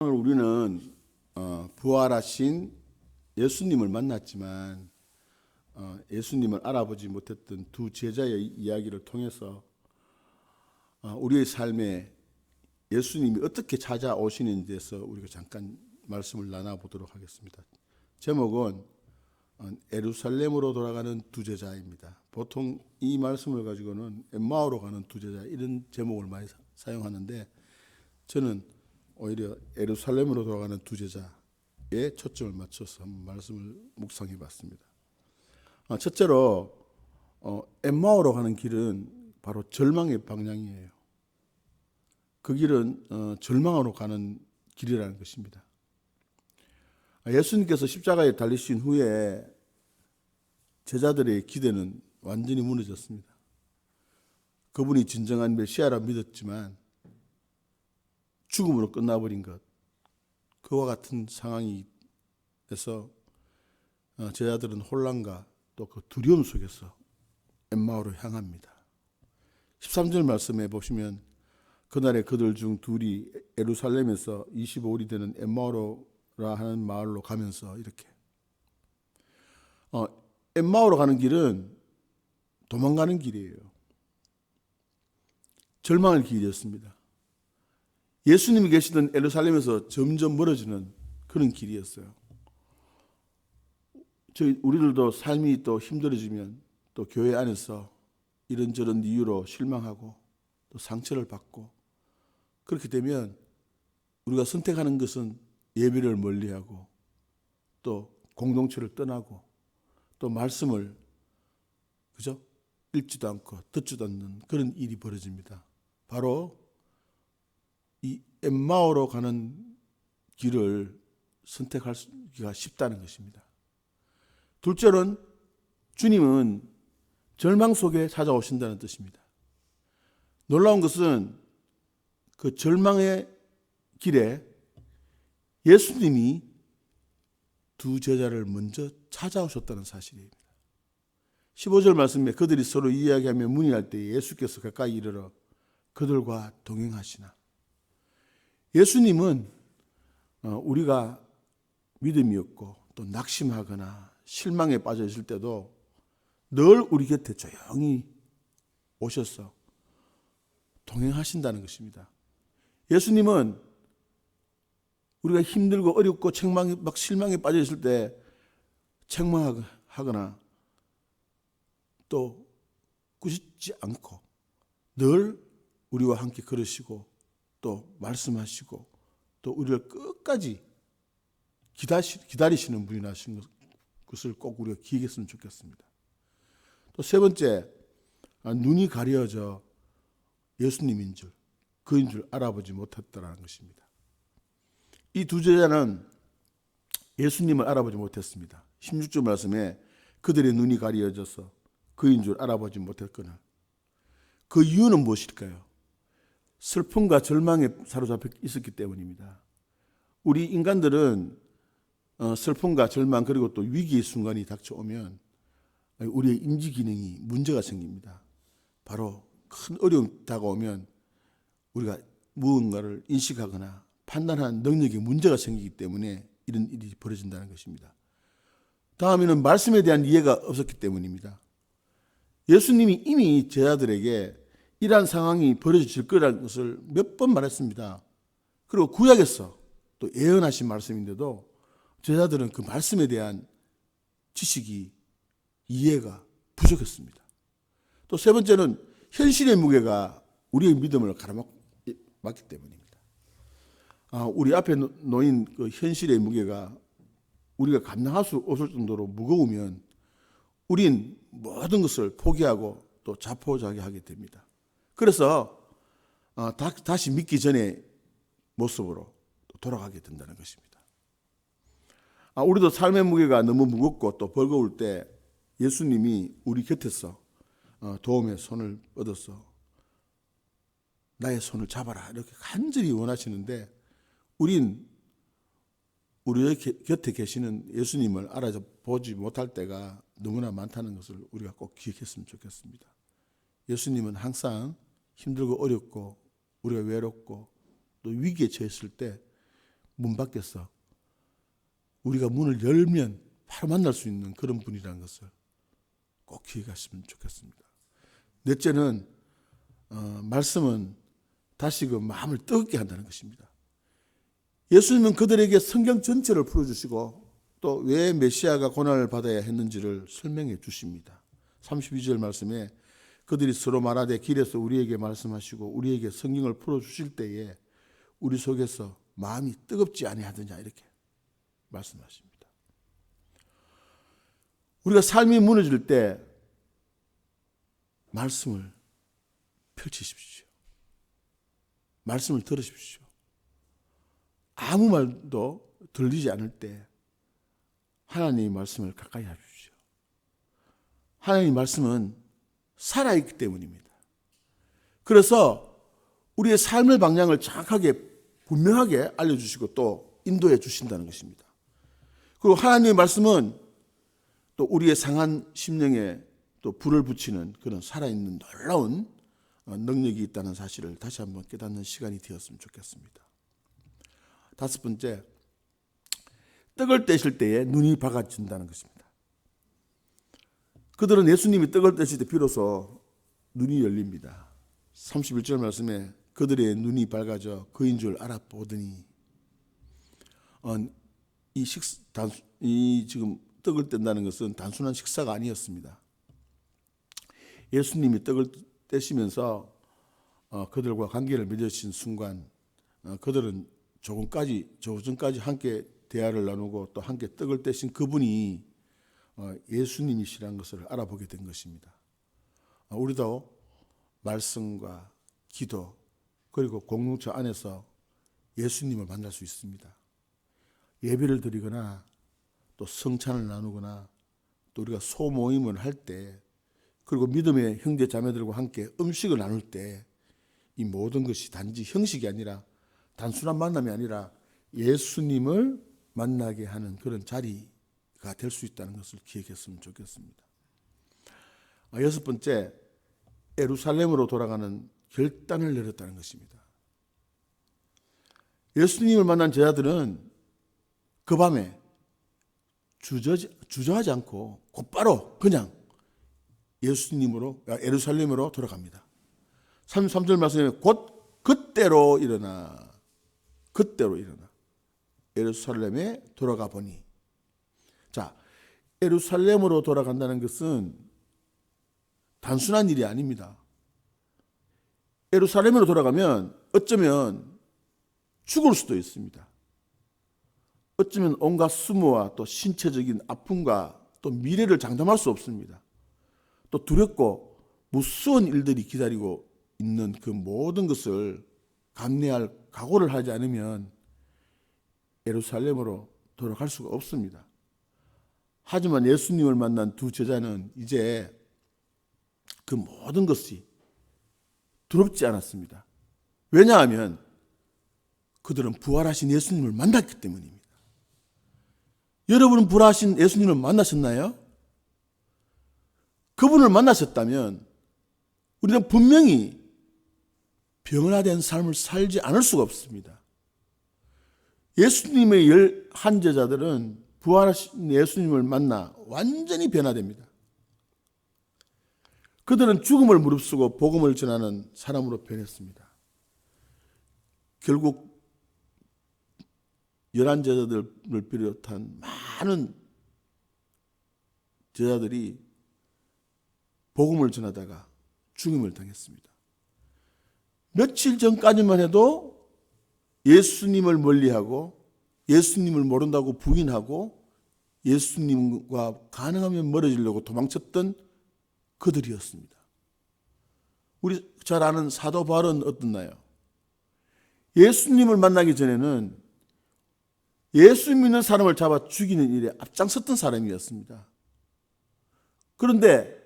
오늘 우리는 어, 부활하신 예수님을 만났지만 어, 예수님을 알아보지 못했던 두 제자의 이야기를 통해서 어, 우리의 삶에 예수님이 어떻게 찾아오시는지에 대해서 우리가 잠깐 말씀을 나눠보도록 하겠습니다. 제목은 어, 에루살렘으로 돌아가는 두 제자입니다. 보통 이 말씀을 가지고는 엠마오로 가는 두 제자 이런 제목을 많이 사- 사용하는데 저는 오히려 에루살렘으로 돌아가는 두 제자에 초점을 맞춰서 말씀을 묵상해 봤습니다. 어, 첫째로 어, 엠마오로 가는 길은 바로 절망의 방향이에요. 그 길은 어, 절망으로 가는 길이라는 것입니다. 아, 예수님께서 십자가에 달리신 후에 제자들의 기대는 완전히 무너졌습니다. 그분이 진정한 메시아라 믿었지만 죽음으로 끝나버린 것 그와 같은 상황이 돼서 어, 제자들은 혼란과 또 그 두려움 속에서 엠마오로 향합니다. 13절 말씀에 보시면 그날에 그들 중 둘이 에루살렘에서 25일이 되는 엠마오로라 하는 마을로 가면서 이렇게 어, 엠마오로 가는 길은 도망가는 길이에요. 절망의 길이었습니다. 예수님이 계시던 에루살렘에서 점점 멀어지는 그런 길이었어요. 저희 우리들도 삶이 또 힘들어지면 또 교회 안에서 이런저런 이유로 실망하고 또 상처를 받고 그렇게 되면 우리가 선택하는 것은 예배를 멀리하고 또 공동체를 떠나고 또 말씀을 그죠 읽지도 않고 듣지도 않는 그런 일이 벌어집니다. 바로 이 엠마오로 가는 길을 선택하기가 쉽다는 것입니다. 둘째는 주님은 절망 속에 찾아오신다는 뜻입니다. 놀라운 것은 그 절망의 길에 예수님이 두 제자를 먼저 찾아오셨다는 사실입니다. 15절 말씀에 그들이 서로 이야기하며 문의할 때 예수께서 가까이 이르러 그들과 동행하시나. 예수님은 어, 우리가 믿음이 없고 또 낙심하거나 실망에 빠져 있을 때도 늘 우리 곁에 조용히 오셔서 동행하신다는 것입니다. 예수님은 우리가 힘들고 어렵고 책망, 막 실망에 빠져 있을 때 책망하거나 또 꾸짖지 않고 늘 우리와 함께 걸으시고 또 말씀하시고 또 우리를 끝까지 기다리시는 분이라신 것을 꼭 우리가 기억했으면 좋겠습니다. 또 세 번째, 아, 눈이 가려져 예수님인 줄, 그인 줄 알아보지 못했다라는 것입니다. 이 두 제자는 예수님을 알아보지 못했습니다. 16절 말씀에 그들의 눈이 가려져서 그인 줄 알아보지 못했거나 그 이유는 무엇일까요? 슬픔과 절망에 사로잡혀 있었기 때문입니다. 우리 인간들은 어, 슬픔과 절망 그리고 또 위기의 순간이 닥쳐오면 우리의 인지 기능이 문제가 생깁니다. 바로 큰 어려움 다가오면 우리가 무언가를 인식하거나 판단하는 능력에 문제가 생기기 때문에 이런 일이 벌어진다는 것입니다. 다음에는 말씀에 대한 이해가 없었기 때문입니다. 예수님이 이미 제자들에게 이러한 상황이 벌어질 거라는 것을 몇 번 말했습니다. 그리고 구약에서 또 예언하신 말씀인데도 제자들은 그 말씀에 대한 지식이 이해가 부족했습니다. 또 세 번째는 현실의 무게가 우리의 믿음을 가로막기 때문입니다. 아, 우리 앞에 놓- 놓인 그 현실의 무게가 우리가 감당할 수 없을 정도로 무거우면 우린 모든 것을 포기하고 또 자포자기하게 됩니다. 그래서 어, 다, 다시 믿기 전에 모습으로 돌아가게 된다는 것입니다. 아, 우리도 삶의 무게가 너무 무겁고 또 버거울 때 예수님이 우리 곁에서 어, 도움의 손을 뻗어서 나의 손을 잡아라 이렇게 간절히 원하시는데 우린 우리 곁에 계시는 예수님을 알아보지 못할 때가 너무나 많다는 것을 우리가 꼭 기억했으면 좋겠습니다. 예수님은 항상 힘들고 어렵고 우리가 외롭고 또 위기에 처했을 때 문 밖에서 우리가 문을 열면 바로 만날 수 있는 그런 분이라는 것을 꼭 기억하시면 좋겠습니다. 넷째는 어, 말씀은 다시금 마음을 뜨겁게 한다는 것입니다. 예수님은 그들에게 성경 전체를 풀어주시고 또 왜 메시아가 고난을 받아야 했는지를 설명해 주십니다. 32절 말씀에 그들이 서로 말하되 길에서 우리에게 말씀하시고 우리에게 성경을 풀어 주실 때에 우리 속에서 마음이 뜨겁지 아니하느냐 이렇게 말씀하십니다. 우리가 삶이 무너질 때 말씀을 펼치십시오. 말씀을 들으십시오. 아무 말도 들리지 않을 때 하나님의 말씀을 가까이 하십시오. 하나님의 말씀은 살아있기 때문입니다. 그래서 우리의 삶의 방향을 정확하게 분명하게 알려주시고 또 인도해 주신다는 것입니다. 그리고 하나님의 말씀은 또 우리의 상한 심령에 또 불을 붙이는 그런 살아있는 놀라운 어, 능력이 있다는 사실을 다시 한번 깨닫는 시간이 되었으면 좋겠습니다. 다섯 번째, 떡을 떼실 때에 눈이 밝아진다는 것입니다. 그들은 예수님이 떡을 떼실 때 비로소 눈이 열립니다. 31절 말씀에 그들의 눈이 밝아져 그인 줄 알아보더니 어, 이 식, 단, 이 지금 떡을 뗀다는 것은 단순한 식사가 아니었습니다. 예수님이 떡을 떼시면서 어, 그들과 관계를 맺으신 순간 어, 그들은 조금까지 조금까지 함께 대화를 나누고 또 함께 떡을 떼신 그분이 어, 예수님이시라는 것을 알아보게 된 것입니다. 어, 우리도 말씀과 기도 그리고 공동체 안에서 예수님을 만날 수 있습니다. 예배를 드리거나 또 성찬을 나누거나 또 우리가 소모임을 할 때 그리고 믿음의 형제 자매들과 함께 음식을 나눌 때 이 모든 것이 단지 형식이 아니라 단순한 만남이 아니라 예수님을 만나게 하는 그런 자리 가 될 수 있다는 것을 기억했으면 좋겠습니다. 아, 여섯 번째, 에루살렘으로 돌아가는 결단을 내렸다는 것입니다. 예수님을 만난 제자들은 그 밤에 주저, 주저하지 않고 곧바로 그냥 예수님으로, 아, 에루살렘으로 돌아갑니다. 33절 말씀에 곧 그때로 일어나, 그때로 일어나. 에루살렘에 돌아가 보니. 자, 에루살렘으로 돌아간다는 것은 단순한 일이 아닙니다. 에루살렘으로 돌아가면 어쩌면 죽을 수도 있습니다. 어쩌면 온갖 수모와 또 신체적인 아픔과 또 미래를 장담할 수 없습니다. 또 두렵고 무서운 일들이 기다리고 있는 그 모든 것을 감내할 각오를 하지 않으면 예루살렘으로 돌아갈 수가 없습니다. 하지만 예수님을 만난 두 제자는 이제 그 모든 것이 두렵지 않았습니다. 왜냐하면 그들은 부활하신 예수님을 만났기 때문입니다. 여러분은 부활하신 예수님을 만나셨나요? 그분을 만나셨다면 우리는 분명히 병원화된 삶을 살지 않을 수가 없습니다. 예수님의 열 한 제자들은 부활하신 예수님을 만나 완전히 변화됩니다. 그들은 죽음을 무릅쓰고 복음을 전하는 사람으로 변했습니다. 결국 열한 제자들을 비롯한 많은 제자들이 복음을 전하다가 죽임을 당했습니다. 며칠 전까지만 해도 예수님을 멀리하고 예수님을 모른다고 부인하고 예수님과 가능하면 멀어지려고 도망쳤던 그들이었습니다. 우리 잘 아는 사도 바울은 어떻나요? 예수님을 만나기 전에는 예수 믿는 사람을 잡아 죽이는 일에 앞장섰던 사람이었습니다. 그런데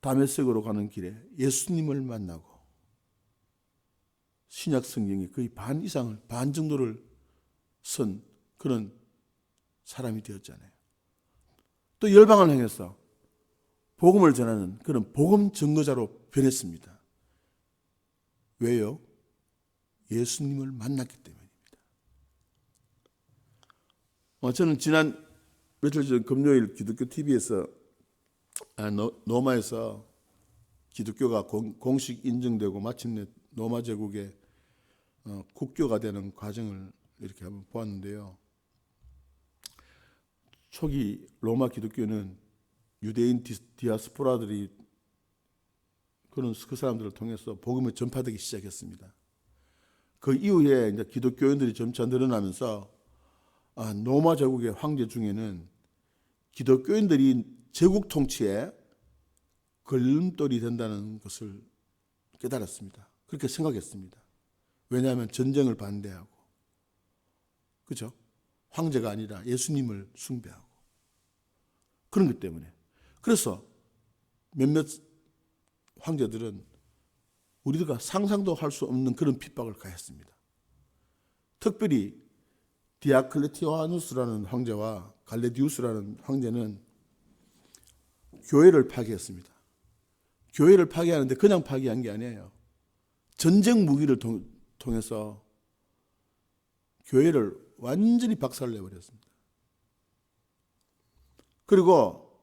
다메섹으로 가는 길에 예수님을 만나고 신약 성경이 거의 반 이상을 반 정도를 쓴 그런 사람이 되었잖아요. 또 열방을 향해서 복음을 전하는 그런 복음 증거자로 변했습니다. 왜요? 예수님을 만났기 때문입니다. 어, 저는 지난 며칠 전 금요일 기독교 TV에서 아, 노, 노마에서 기독교가 공, 공식 인정되고 마침내 노마 제국의 어, 국교가 되는 과정을 이렇게 한번 보았는데요. 초기 로마 기독교는 유대인 디, 디아스포라들이 그런 그 사람들을 통해서 복음을 전파되기 시작했습니다. 그 이후에 이제 기독교인들이 점차 늘어나면서 아, 로마 제국의 황제 중에는 기독교인들이 제국 통치에 걸림돌이 된다는 것을 깨달았습니다. 그렇게 생각했습니다. 왜냐하면 전쟁을 반대하고, 그죠? 황제가 아니라 예수님을 숭배하고 그런 것 때문에. 그래서 몇몇 황제들은 우리가 상상도 할 수 없는 그런 핍박을 가했습니다. 특별히 디아클레티아누스라는 황제와 갈레디우스라는 황제는 교회를 파괴했습니다. 교회를 파괴하는데 그냥 파괴한 게 아니에요. 전쟁 무기를 통, 통해서 교회를 완전히 박살내 버렸습니다. 그리고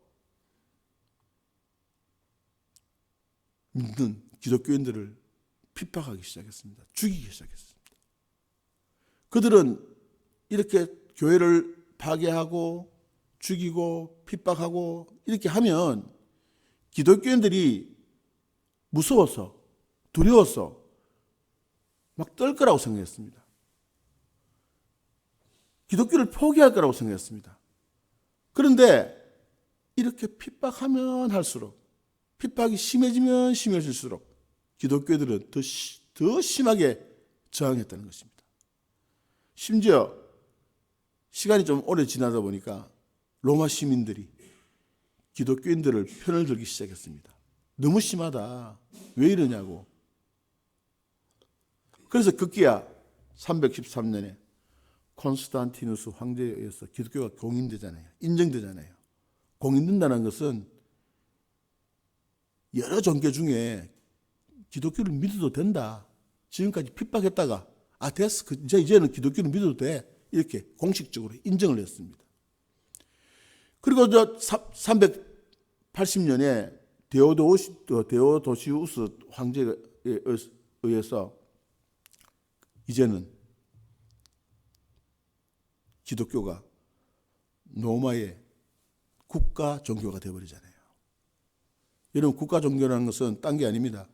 믿는 기독교인들을 핍박하기 시작했습니다. 죽이기 시작했습니다. 그들은 이렇게 교회를 파괴하고 죽이고 핍박하고 이렇게 하면 기독교인들이 무서워서 두려워서 막 떨 거라고 생각했습니다. 기독교를 포기할 거라고 생각했습니다. 그런데 이렇게 핍박하면 할수록 핍박이 심해지면 심해질수록 기독교들은 더, 시, 더 심하게 저항했다는 것입니다. 심지어 시간이 좀 오래 지나다 보니까 로마 시민들이 기독교인들을 편을 들기 시작했습니다. 너무 심하다. 왜 이러냐고. 그래서 급기야 313년에 콘스탄티누스 황제에 의해서 기독교가 공인되잖아요. 인정되잖아요. 공인된다는 것은 여러 종교 중에 기독교를 믿어도 된다. 지금까지 핍박했다가 아 됐어. 그, 이제 이제는 기독교를 믿어도 돼. 이렇게 공식적으로 인정을 했습니다. 그리고 저 380년에 데오도시, 데오도시우스 황제에 의해서 이제는 기독교가 로마의 국가 종교가 되어버리잖아요. 여러분, 국가 종교라는 것은 딴 게 아닙니다.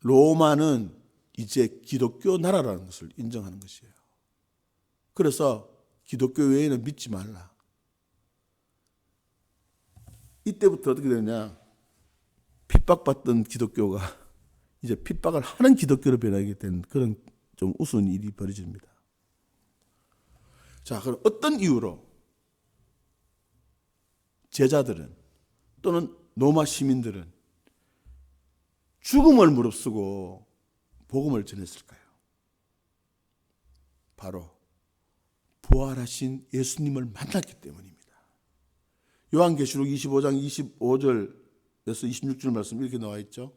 로마는 이제 기독교 나라라는 것을 인정하는 것이에요. 그래서 기독교 외에는 믿지 말라. 이때부터 어떻게 되냐? 핍박받던 기독교가 이제 핍박을 하는 기독교로 변하게 된 그런 좀 우스운 일이 벌어집니다. 자, 그럼 어떤 이유로 제자들은 또는 로마 시민들은 죽음을 무릅쓰고 복음을 전했을까요? 바로 부활하신 예수님을 만났기 때문입니다. 요한계시록 25장 25절에서 26절 말씀 이렇게 나와 있죠.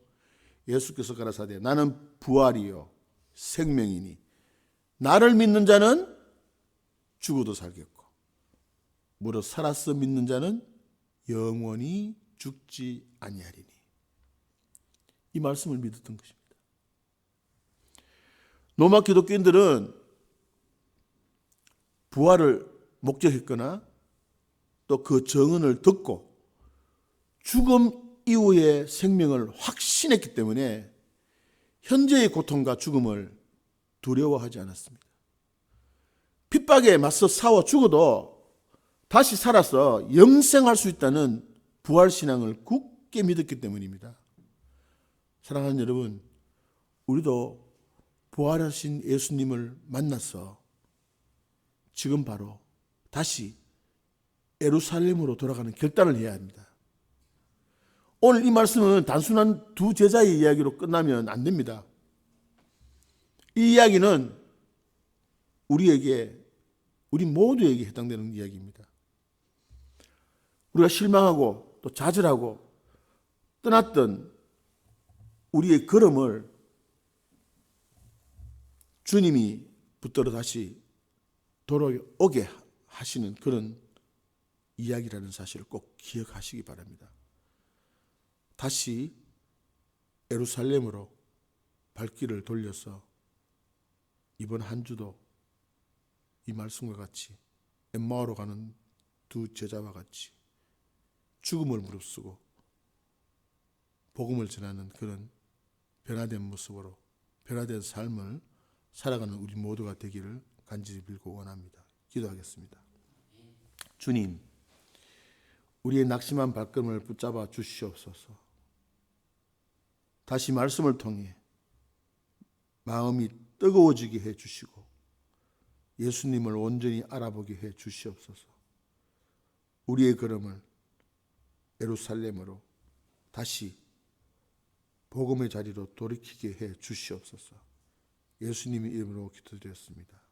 예수께서 가라사대 나는 부활이요 생명이니 나를 믿는 자는 죽어도 살겠고 무릇 살아서 믿는 자는 영원히 죽지 아니하리니 이 말씀을 믿었던 것입니다. 로마 기독교인들은 부활을 목적했거나 또 그 정언을 듣고 죽음 이후의 생명을 확신했기 때문에 현재의 고통과 죽음을 두려워하지 않았습니다. 핍박에 맞서 싸워 죽어도 다시 살아서 영생할 수 있다는 부활 신앙을 굳게 믿었기 때문입니다. 사랑하는 여러분, 우리도 부활하신 예수님을 만나서 지금 바로 다시 에루살렘으로 돌아가는 결단을 해야 합니다. 오늘 이 말씀은 단순한 두 제자의 이야기로 끝나면 안 됩니다. 이 이야기는 우리에게, 우리 모두에게 해당되는 이야기입니다. 우리가 실망하고 또 좌절하고 떠났던 우리의 걸음을 주님이 붙들어 다시 돌아오게 하시는 그런 이야기라는 사실을 꼭 기억하시기 바랍니다. 다시 예루살렘으로 발길을 돌려서 이번 한 주도 이 말씀과 같이 엠마오로 가는 두 제자와 같이 죽음을 무릅쓰고 복음을 전하는 그런 변화된 모습으로 변화된 삶을 살아가는 우리 모두가 되기를 간절히 빌고 원합니다. 기도하겠습니다. 주님, 우리의 낙심한 발걸음을 붙잡아 주시옵소서. 다시 말씀을 통해 마음이 뜨거워지게 해 주시고 예수님을 온전히 알아보게 해 주시옵소서. 우리의 걸음을 예루살렘으로 다시 복음의 자리로 돌이키게 해 주시옵소서. 예수님의 이름으로 기도드렸습니다.